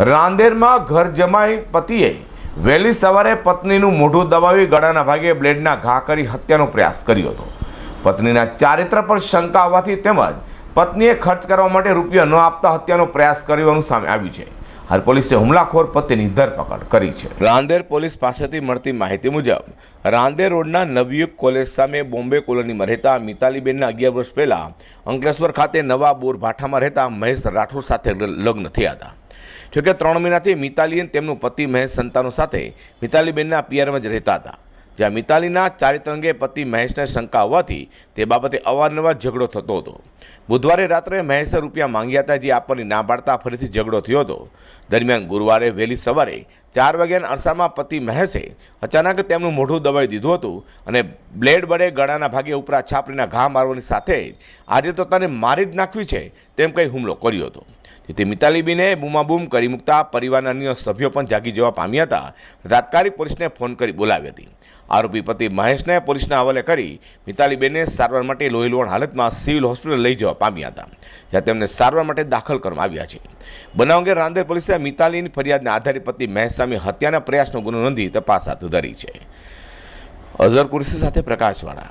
રાંદેરમાં ઘર જમાઈ પતિએ વહેલી સવારે પત્નીનું મોઢું દબાવી ગળાના ભાગે બ્લેડના ઘા કરી હત્યાનો પ્રયાસ કર્યો હતો. પત્નીના ચારિત્ર પર શંકા આવવાથી તેમજ પત્નીએ ખર્ચ કરવા માટે રૂપિયા ન આપતા હત્યાનો પ્રયાસ કર્યોનું સામે આવ્યું છે. હાલ પોલીસે હુમલાખોર પતિની ધરપકડ કરી છે. રાંદેર પોલીસ પાસેથી મળતી માહિતી મુજબ, રાંદેર રોડના નવયુગ કોલેજ સામે બોમ્બે કોલોનીમાં રહેતા મિતાલીબેનના અગિયાર વર્ષ પહેલાં અંકલેશ્વર ખાતે નવા બોર ભાઠામાં રહેતા મહેશ રાઠોડ સાથે લગ્ન થયા હતા. જોકે ત્રણ મહિનાથી મિતાલી અને તેમનું પતિ મહેશ સંતાનો સાથે મિતાલીબેનના પિયરમાં જ રહેતા હતા. જ્યાં મિતાલીના ચારિત્ર અંગે પતિ મહેશને શંકા હોવાથી તે બાબતે અવારનવાર ઝઘડો થતો હતો. બુધવારે રાત્રે મહેશે રૂપિયા માંગ્યા હતા જે આપવાની ના પાડતા ફરીથી ઝઘડો થયો હતો. દરમિયાન ગુરુવારે વહેલી સવારે ચાર વાગ્યાના અરસામાં પતિ મહેશે અચાનક તેમનું મોઢું દબાઈ દીધું હતું અને બ્લેડ વડે ગળાના ભાગે ઉપરા છાપરીના ઘા મારવાની સાથે આજે તો તને મારી જ નાખવી છે તેમ કંઈ હુમલો કર્યો હતો. જેથી મિતાલીબીને બૂમાબૂમ કરી મૂકતા પરિવારના અન્ય સભ્યો પણ જાગી જવા પામ્યા હતા. તાત્કાલિક પોલીસને ફોન કરી બોલાવી હતી. આરોપી પતિ મહેશને પોલીસના હવાલે કરી મિતાલીબેનને સારવાર માટે લોહીલુણ હાલતમાં સિવિલ હોસ્પિટલ લઈ જવા પામ્યા હતા, જ્યાં તેમને સારવાર માટે દાખલ કરવામાં આવ્યા છે. બનાવ અંગે રાંદેર પોલીસે મિતાલીની ફરિયાદના આધારે પતિ મહેશ સામે હત્યાના પ્રયાસનો ગુનો નોંધી તપાસ હાથ ધરી છે. અઝર કુરશી સાથે પ્રકાશવાળા.